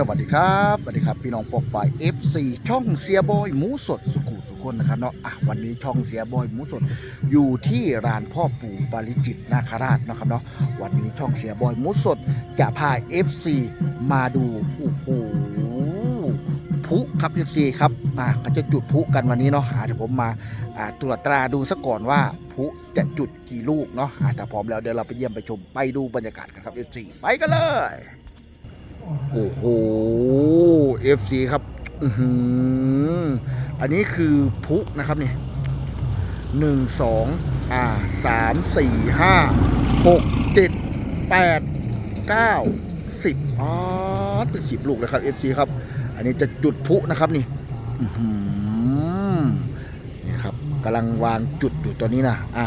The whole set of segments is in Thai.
สวัสดีครับสวัสดีครับ พี่น้องปกปาย FC ช่องเสียบอยหมูสดสุขุสุคนนะครับเนาะอะวันนี้ช่องเสียบอยหมูสดอยู่ที่ร้านพ่อปู่ปาริจิตนาคราชนะครับเนาะวันนี้ช่องเสียบอยหมูสดจะพา FC มาดูโอ้โหพุครับ FC ครับอะก็จะจุดพุกันวันนี้เนาะอะเดี๋ยวผมมาอ่าตรวจตราดูซะก่อนว่าพุจะจุดกี่ลูกเนาะอะแต่พร้อมแล้วเดี๋ยวเราไปเยี่ยมไปชมไปดูบรรยากาศกันครับ FC ไปกันเลย โอ้โห FC ครับอืออันนี้คือพุนะครับนี่หนึ่งสองอ่าสามสี่ห้าหกเจ็ดแปดเก้าสิบอ๋อเป็นสิบลูกเลยครับ FC ครับ อันนี้จะจุดพุนะครับนี่อือหือนี่ครับกำลังวางจุดอยู่ตัวนี้นะอ่า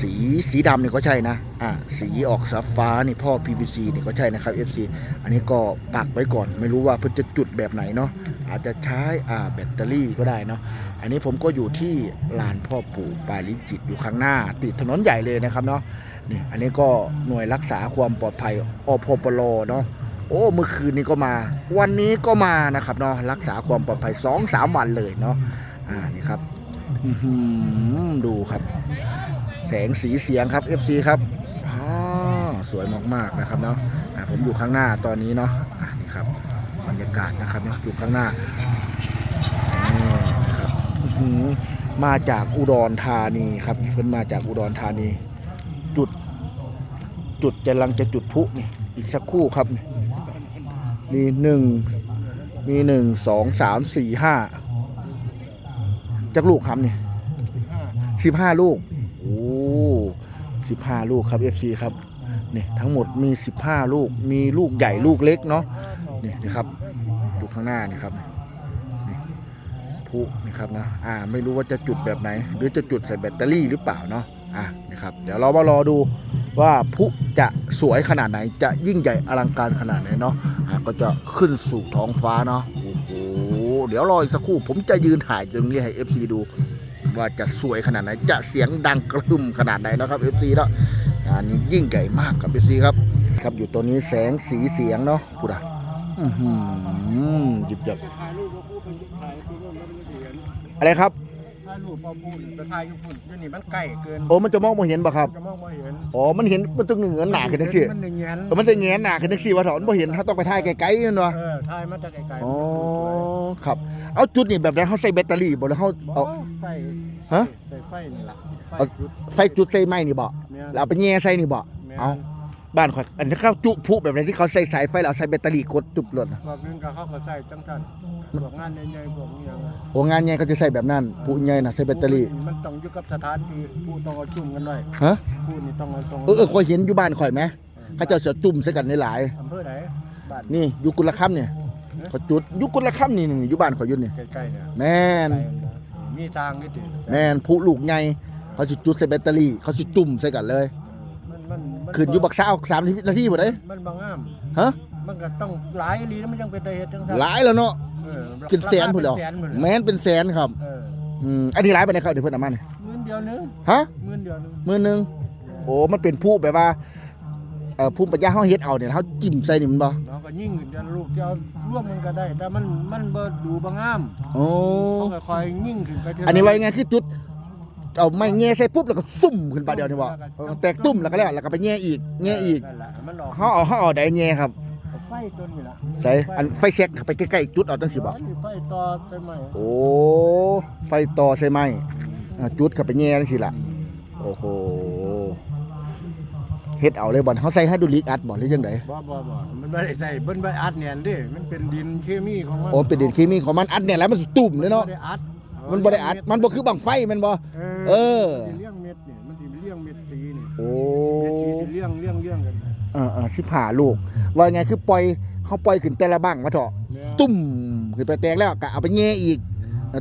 สีสีดำนี่ก็ใช่นะ อ่า สีออกสัฟ้านี่พ่อ PVC นี่ก็ใช่นะครับ FC อันนี้ก็ปักไว้ก่อน ไม่รู้ว่าเพิ่นจะจุดแบบไหนเนาะ อาจจะใช้ อ่า แบตเตอรี่ก็ได้เนาะ อันนี้ผมก็อยู่ที่ลานพ่อปู่ปาลิจิตอยู่ข้างหน้า ติดถนนใหญ่เลยนะครับเนาะ นี่ อันนี้ก็หน่วยรักษาความปลอดภัยอพปลเนาะ โอ้ เมื่อคืนนี้ก็มา วันนี้ก็มานะครับเนาะ รักษาความปลอดภัย2อสามวันเลยเนาะ อ่า นี่ครับดูครับ แสงสีเสียงครับ FC ครับอ๋อสวยมากๆนะครับเนาะะผมอยู่ข้างหน้าตอนนี้เนาะะนี่ครับบรรยากาศนะครับเนาะอยู่ข้างหน้านี่ครับมาจากอุดรธานีครับเพิ่นมาจากอุดรธานี จุด จุดจะลังจะจุดพุนี่อีกสักครู่ครับนี่มีหนึ่งมีหนึ่งสองสามสี่ห้าจักลูกครับนี่สิบห้าลูก อ้สิบห้าลูกครับ FC ครับนี่ทั้งหมดมี 15 ลูกมีลูกใหญ่ลูกเล็กเนาะนี่นะครับอยู่ข้างหน้านี่ครับนี่พลุนี่ครับนะอ่าไม่รู้ว่าจะจุดแบบไหน หรือจะจุดใส่แบตเตอรี่หรือเปล่าเนาะอะนะครับเดี๋ยวเรามารอดูว่าพลุจะสวยขนาดไหนจะยิ่งใหญ่อลังการขนาดไหนเนาะอะก็จะขึ้นสู่ท้องฟ้าเนาะโอ้โหเดี๋ยวรออีกสักครู่ ผมจะยืนถ่ายตรงนี้ให้ FC ดู ว่าจะสวยขนาดไหน จะเสียงดังกระหึ่มขนาดไหนนะครับ FC เนาะงานนี้ยิ่งใหญ่มากครับ FC ครับ ครับอยู่ตัวนี้แสงสีเสียงเนาะพูดอะอือหือหยิบจับถ่ายรูปว่าพูดเป็นถ่ายคือว่ามันไม่เห็นอะไรครับถ่ายรูปพอพูดแต่ถ่ายอยู่พุ่นเดี๋ยวนี้มันใกล้เกินโอ้มันจะมองไม่เห็นปะครับจะมองไม่เห็นอ๋อมันเห็นมันต้องเหนือหนาขึ้นทั้งสี่มันหนึ่งแงนเออมันจะแงนหนาขึ้นทั้งสี่ว่าถอนไม่เห็นถ้าต้องไปถ่ายไกลๆนั่นวะเออถ่ายมาจากไกลๆอ๋อครับเอาจุดนี่แบบนั้นเขาใส่แบตเตอรี่บ่แล้วเขาเอาเอาไฟ ฮะใส่ไฟนี่ล่ะไฟเอาจุดใส่จุดใส่ไม้นี่บ่แม่นแล้วเอาไปแง่ใส่นี่บ่แม่นเอาบ้านข่อยอันนี้เขาจุพลุแบบไหนที่เขาใส่สายไฟแล้วเอาใส่แบตเตอรี่กดจุบรถน่ะพวกนึงก็เขาก็ใส่จังทันพวกงานใหญ่ๆพวกนี้ยังโอ้งานใหญ่เขาจะใส่แบบนั้นพลุใหญ่น่ะใส่แบตเตอรี่มันต้องอยู่กับสถานที่ผู้ต้องเอาจุ่มกันไว้ฮะผู้นี่ต้องเอาตรงเออเออข่อยเห็นอยู่บ้านข่อยไหมเขาเจะเสือจุ่มใส่กันในหลายอำเภอไหนบ้านนี่อยู่กุลค่ำเนี่ยเขาจุดอยู่กุลค่ำนี่นี่อยู่บ้านข่อยอยู่นี่ใกล้ๆเนี่ยแม่น มีทางนี่ติแม่นพลุลูกใหญ่เขาสิจุดใส่แบตเตอรี่ เขาสิจุ่มใส่กันเลยมันมันมัขึ้นอยู่บักซ่าสามนาทีบ่ได้มันบางงาม ฮะมันก็ต้องหลายลีแล้วมันยังเป็นตาเฮ็ดจังซั่นหลายแล้วเนาะเออขึ้นแสนพุ่นแล้วราคาเป็แสนพุ่นแล้วแม่นเป็นแสนครับเอออืมอันนี้หลายไปไหนครับเดี๋ยวเพิ่นเอามานี่หมื่นเดียวหนึงฮะ หมื่นเดียวหนึง มือหนึงโอ้มันเป็นผู้แบบว่า เอ่อภูมิปัญญาเฮาเฮ็ดเอาเนี่ยเฮาจิ้มใส่นี่มันบ่เนาะก็ยิ่งขึ้นจะลูกจะเอาร่วมมันก็ได้ แต่มันมันบ่ดูบ่งามโอ้เขาก็คอยยิ่งขึ้นไปเรื่ยๆอันนี้ว่ายังไงคือจุด เอาไม้แง่ใส่ปุ๊บแล้วก็ซุ่มขึ้นไปเดียวนี่บ่เออแตกตุ้มแล้วก็แล้วแล้วก็ไปแง่อีกแง่อีกนั่นแหละมันออกเฮาเอาเฮาเอาได้แง่ครับไฟตัวนี้ล่ะใส่อันไฟแซกเข้าไปใกล้ๆจุดเอาจังซี่บ่อ๋อนี่ไฟต่อไปใหม่ โอ้ ไฟต่อใส่ไม้อ่าจุดเข้าไปแง่จังซี่ล่ะโอ้โห เฮ็ดเอาเลยบ่เฮาใส่ไฮดรอลิกอัดบ่หรือจังไดบ่บ่บ่มันบ่ได้ใส่เบิ่นบ่ได้อัดแน่นเด้มันเป็นดินเคมีของมันโอ้เป็นดินเคมีของมันอัดเนี่ยแล้วมันสิตุ่มเลยเนาะบ่ได้อัดมันบ่ได้อัดมันบ่คือบังไฟแม่นบ่เอเออสิเลี้ยงเม็ดนี่มันสิเลี้ยงเม็ดสีนี่โอ้เม็ดสีสิเลี้ยงเลี้ยงเลี้ยงกันเออเออสิบห้าลูก ว่าไงคือปล่อยเขาปล่อยขึ้นแต่ละบ้างมาเถอะแม่ตุ่มขึ้นไปแตกแล้วก็เอาไปแง่อีก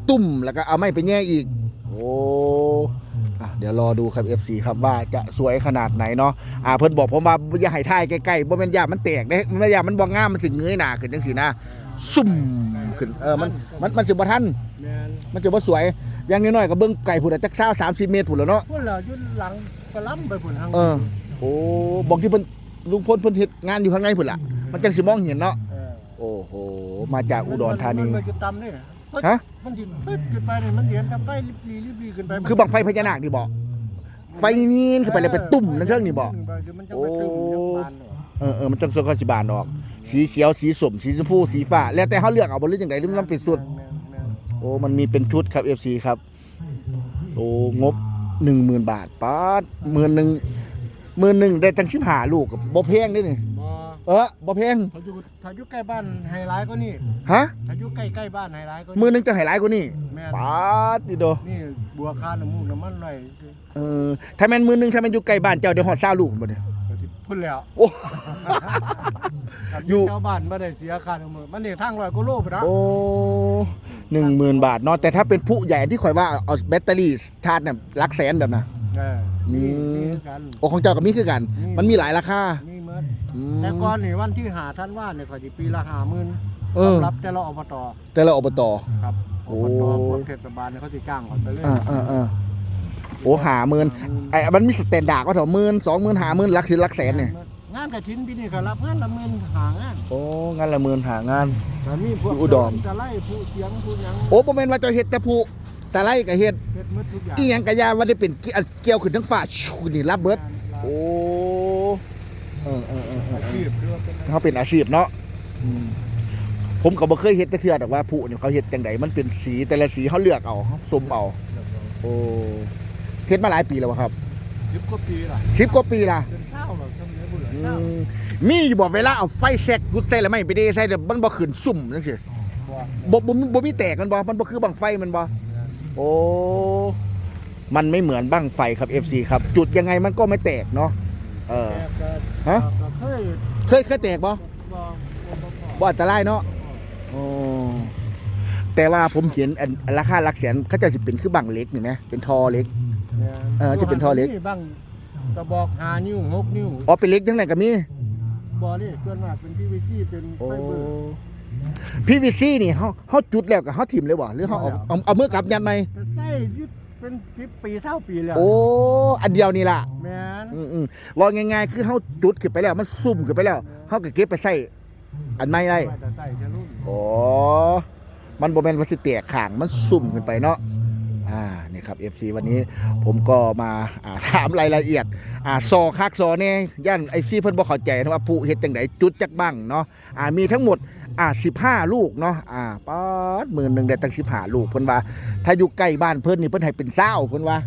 ตุ่มแล้วก็เอาไม้ไปแง่อีก โอ้อะเดี๋ยวรอดูครับ FC ครับว่าจะสวยขนาดไหนเนาะอ่าเพิ่นบอกผมว่าอย่าให้ถ่ายใกล้ๆบ่แม่นยามันแตกเด้มันยามันบ่งามมันสิเงยหน้าขึ้นจังซี่นะซุ่มขึ้นเออมันมันมันสิบ่ทันแม่นมันสิบ่สวยอย่างน้อยๆก็เบิ่งไก่พุ่นน่ะจัก20 30 เมตรพุ่นแล้วเนาะพุ่นล่ะอยู่หลังกระล้ำไปพุ่นทางเออโอ้บอกที่เพิ่นลุงพลเพิ่นเฮ็ดงานอยู่ข้างในพุ่นล่ะมันจังสิมองเห็นเนาะเออโอ้โหมาจากอุดรธานี มันจะต่ำนี่ฮะ มันจิปึ๊บขึ้นไปนี่มันเห็นแต่ไฟรีบรีรีบรีขึ้นไปคือบังไฟพญานาคนี่บอกไฟนี่ขึ้นไปเลยเป็นตุ่มในเครื่องนี่บอกเดี๋ยวมันจะไปตึ้มเดี๋ยวบานเลยเออเออมันจังสกสิบานออก สีเขียวสีส้มสีชมพูสีฟ้า แล้วแต่เขาเลือกเอาบริจังไดหรือมันเป็นสุด แม่นแม่นโอ้มันมีเป็นชุดครับ FC ครับ โอ้งบหนึ่งหมื่นบาทป้าดหมื่นหนึ่งหมื่นหนึ่งได้ตั้งสิบห้าลูกกับบ่แพงเด้นี่บ่ เออบ่แพงถ้าอยู่ถ้าอยู่ใกล้บ้านไฮไลท์ก็นี่ฮะถ้าอยู่ใกล้ใกล้บ้านไฮไลท์ก็หมื่นหนึ่งจะให้หลายกว่านี่แม่นป้าดดิโดนี่บัวคาน้ำมูกน้ำมันหน่อยเออถ้าแม่นหมื่นหนึ่งถ้าแม่นอยู่ใกล้บ้านเจ้าเดี๋ยวฮอด20ลูกบ่เนี่ยก็สิพุ่นแล้วโอ้อยู่ชาวบ้านบ่ได้เสียค่าน้ำมือมันนี่ทางร้อยกว่าโลไปนะโอ้หนึ่งหมื่นบาทเนาะแต่ถ้าเป็นผู้ใหญ่ที่ข่อยว่าเอาแบตเตอรี่ชาร์จเนี่ยหลักแสนแบบน่ะเอออืมีมมีกัน โอ้ของเจ้ากับมีคือกันมีมันมีหลายราคา มี เมื่ออืมแต่ก่อนนี่วันที่หาท่านว่าเนี่ยเขาสิปีละห้าหมื่นเออ สำหรับแต่ละอบตแต่ละอบต ครับโอ้ อบตพวกเทศบาลเนี่ยเขาสิจ้างเขาไปเลยอ่าอ่าอ่าโอ้หาหมื่นไอ้มันมีสแตนดาร์ดก็เถอะหมื่นสองหมื่นหาหมื่นลักถึงลักแสนเนี่ยงานกระถินปีนี้ก็รับงานละหมื่นหางานโอ้งานละหมื่นหางาน แต่มีพวกอุดร จะไล่ผู้เสียงผู้หยังโอ้บ่แม่นว่าเจ้าเฮ็ดแต่ผู้แต่ไรก็เฮ็ดเฮ็ดหมืดทุกอย่างอีหยังก็อยาว่าได้เป็นเกี่ยวเกี่ยวขึ้นทั้งฟ้าชูนี่รับเบิด โอ้ เออเออเออเอออาชีพคือว่าเป็นเขาเป็นอาชีพเนาะอืมผมก็บ่เคยเฮ็ดจักเทื่อแต่ว่าผู้นี่เขาเฮ็ดจังไดมันเป็นสีแต่ละสีเขาเลือกเอาเขาสุ่มเอา โอ้เฮ็ดมาหลายปีแล้วบ่ครับสิบกว่าปีล่ะ10กว่าปีละเป็นเช้าหรอกจำเนื้อบุหรี่อืเช้ามมีอยู่บ่เวลาเอาไฟแซกกุดใส่แล้วไม่ไปได้ใส่เดี๋ยวมันบ่ขึ้นซุ่มจังซี่บ่บ่บ่มีบ่มีแตกมันบ่มันบ่คือบังไฟมันบ่ โอ้ มันไม่เหมือนบังไฟครับ FC ครับ จุดยังไงมันก็ไม่แตกเนาะ เออ แต่ก็ฮะ ก็เคยเคยเคยแตกบ่บ่บ่บ่บ่บ่อันตรายเนาะโอ้แต่ว่าผมเห็นอันอันราคาหลักแสนเขาเจะสิเป็นคือบังเล็กนี่ไหมเป็นทอเล็กเนี่ยเออจะเป็นท่อเล็กนี่บ้างกระบอกหานิ้วหกนิ้วอ๋อเป็นเล็กจังไหนก็มีบ่นี่ส่วนมากเป็น PVC เป็นโอ้ไฟเบอร์พีวีซีนี่เฮาเฮาจุดแล้วก็เฮาถิ่มเลยบ่หรือเฮาเอาเอาเอามือกลับยันไหม แต่ใช้ยึด เป็น10ปีเท่าปีแล้วโอ้ อันเดียวนี่ล่ะ แม่นอืมอืมว่าง่ายๆ คือเฮาจุดขึ้นไปแล้ว มันซุ่มขึ้นไปแล้วเฮาก็เก็บไปใส่อันใหม่ได้ว่าจะใส่จะรุ่นอ๋อ มันบ่แม่นว่าสิแตกข้าง มันซุ่มขึ้นไปเนาะ อ่า นี่ครับ FC วันนี้ผมก็มาอ่าถามรายละเอียด อ่าซอคักซอแน่ย่านไอซีเพิ่นบ่เข้าใจนะว่าผู้เฮ็ดจังไดจุดจักบ้างเนาะ อ่า มีทั้งหมด อ่า15ลูกเนาะอ่าป๊าดหมื่นหนึงได้ตั้ง15ลูกเพิ่นว่า ถ้าอยู่ใกล้บ้านเพิ่นนี่เพิ่นให้เป็นเศร้าเพิ่นว่า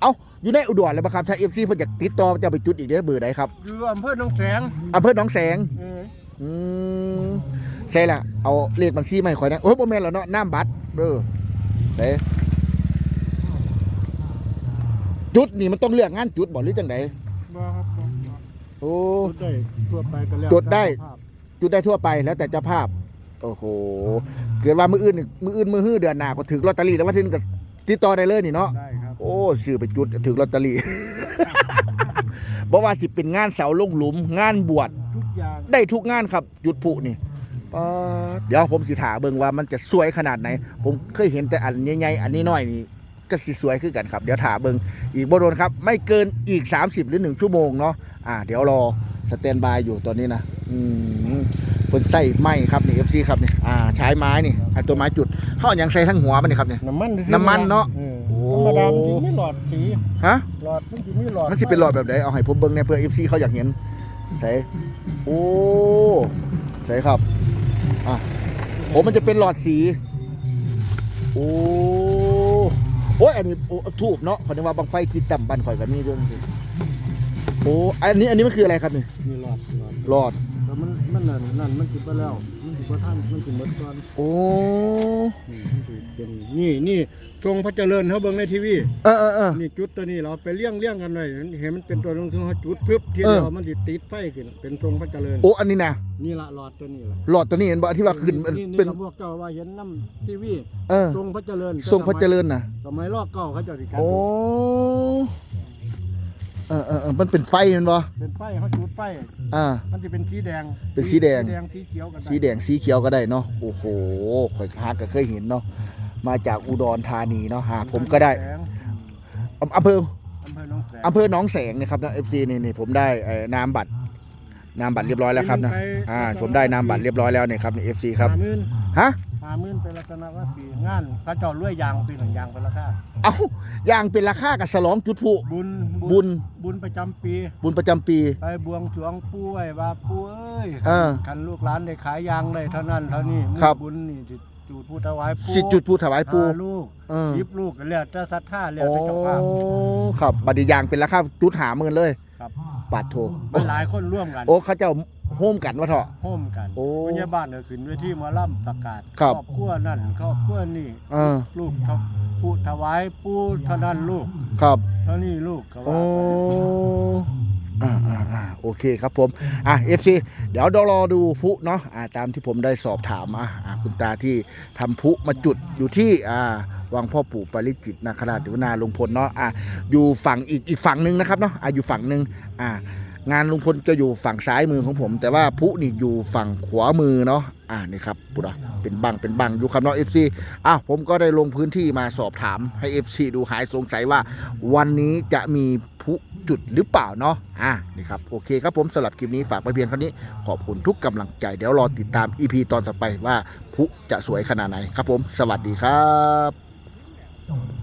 เอ้าอยู่ในอุดรเลยบ่ครับถ้า FC เพิ่นอยากติดต่อจะไปจุดอีกเด้อเบอร์ใดครับอยู่อำเภอหนองแสงอำเภอหนองแสง เอออืมใช่ละเอาเลขบัญชีมาให้ข่อยนะโอ้ยบ่แม่นแล้วเนาะน้ำบัตรเด้อเด้จุดนี่มันต้องเลือกงานจุดบ่หรือจังไดบ่ครับบ่บ่โอ้ จุดได้ทั่วไปก็แล้วจุดได้ ตามสภาพ จุดได้ทั่วไปแล้วแต่เจ้าภาพ โอ้โห เกิดว่ามืออื่นนี่มืออื่นมือฮื้อเดือนหน้าก็ถึงลอตเตอรี่แล้วว่าที่นก็ติดต่อได้เลยนี่เนาะได้ครับโอ้ซื้อไปจุดถึงลอตเตอรี่บ่ว่าสิเป็นงานเสาลงหลุม งานบวชทุกอย่างได้ทุกงานครับจุดผุนี่ป๊าดเดี๋ยวผมสิถาเบิ่งว่ามันจะสวยขนาดไหน ผมเคยเห็นแต่อันใหญ่ๆอันนี้น้อยนี่ก็สิสวยขึ้นกันครับ เดี๋ยวถาเบิ่งอีกบ่โดนครับ ไม่เกินอีก 30 หรือ 1 ชั่วโมงเนาะอ่าเดี๋ยวรอ สแตนบายอยู่ตอนนี้นะอืมเพิ่นใส่ไม้ครับนี่ FC ครับนี่อ่าใช้ไม้นี่อ่าตัวไม้จุดเฮาเอาหยังใส่ทั้งหัวมันนี่ครับนี่ น้ำมันน้ำมันเนาะออโอ้ ธรรมดามันสิมีหลอดสีฮะ หลอดมันสิมีหลอดมันสิเป็นหลอดแบบไหนเอาให้ผมเบิ่งในอยเพื่อ FC เขาอยากเห็นใส่โอ้ใส่ครับอะโอ้มันจะเป็นหลอดสี โอ้โอ้ยอันนี้โอ้ทูบเนาะขอนึกว่าบังไฟกินต่ำบันข่อยกับมีด้วยสิโอ้อันนี้อันนี้มันคืออะไรครับนี่มีหลอดหลอดหลอดแต่มันมันนั่นนั่นมันสิไปแล้ว มันสิบ่ทันมันสิหมดก่อนโอ้นี่มันสิเป็นนี่นี่ทรงพระเจริญเขาเบิ่งในทีวีเออเออเออ นี่จุดตัวนี้เราไปเลี้ยงเลี้ยงกันไว้เห็นมันเป็นตัวตรงที่เขาจุดปึ๊บทีเออเดียวมันสิติดไฟขึ้นเป็นทรงพระเจริญโอ้อันนี้นะนี่ละหลอดตัวนี้ละหลอดตัวนี้เห็นบ่ที่ว่าขึ้นมันนี่เป็นนี่พวกเจ้าว่าเห็นน้ำทีวีเออทรงพระเจริญทรงพระเจริญนะสมัยรอบเก่าเขาเจะสิกันโอ้ เออเออเออมันเป็นไฟแมันบ่เป็นไฟเขาจุดไฟอ่า มันจะเป็นสีแดงเป็นสีแดง สีแดงสีเขียวกันสีแดงสีเขียวก็ได้เนาะโอ้โหข่อยหาก็เคยเห็นเนาะมาจากอุดรธานีเนาะหาผมก็ได้แสงอำอำเภออำเภอหนองแสงอำเภอหนองแสงนะครับนะเอฟซีนี่นี่ผมได้เอ่อน้ำบัตรนามบัตรเรียบร้อยแล้วครับนะไปอ่าผมได้นามบัตรเรียบร้อยแล้วเนี่ยครับในเอฟซีครับห้าหมื่นฮะห้าหมื่นเป็นรัตนวัตปีงานเขาเจ้าเลื่อยยางปีหนึ่งยางเป็นราคาเอ้าอย่างเป็นราคากับสลองจุดผุบุญบุญ บุญประจำปี บุญประจำปี ไปบวงสรวงปู่ไว้ว่าปู่เอ้ยเออคันลูกหลานได้ขายยางได้เท่านั้นเท่านี้มื้อครับ บุญนี่สิจูดผู้ถวายปู่สิจุดผุถวายปูหาลูกเออ ยิบลูกก็แล้วแต่ศรัทธาแล้วโอ้แต่เจ้าภาพครับบัตรยางเป็นราคาจุดหาหมื่นเลยครับบาทโทมันหลายคนร่วมกัน โอ้เขาเจ้า โฮมกันวะเถอะ โฮมกันโอ้พยาบาลก็ขึ้นเวทีหมาล่ำประกาศครับ ครอบครัวนั่นครอบครัวนี่เออลูกทผู้ถวายปู่เท่านั้นลูกครับ เท่านี้ลูกก็โอ้ว่าไปอ่าอ่าอ่าโอเคครับผม อะเอฟซีเดี๋ยวเรารอดูพลุเนาะ อ่า ตามที่ผมได้สอบถามอะอ่าคุณตาที่ทำพลุมาจุดอยู่ที่ อ่า วังพ่อปู่ปาริจิตนาคราชหรือว่านาลุงพลเนาะ อะอยู่ฝั่งอีกอีกฝั่งหนึ่งนะครับเนาะ อะอยู่ฝั่งหนึ่งอ่า งานลุงพลจะอยู่ฝั่งซ้ายมือของผม แต่ว่าพุนี่อยู่ฝั่งขวามือเนาะอ่านี่ครับปุระเป็นบังเป็นบังอยู่ครับเนาะเอฟซีอ้าวผมก็ได้ลงพื้นที่มาสอบถามให้ FC ดูหายสงสัยว่าวันนี้จะมีพุจุดหรือเปล่าเนาะอะนี่ครับโอเคครับผมสำหรับคลิปนี้ฝากไปเพียงเท่านี้ ขอบคุณทุกกำลังใจเดี๋ยวรอติดตาม EP ตอนต่อไปว่าพุจะสวยขนาดไหนครับผม สวัสดีครับ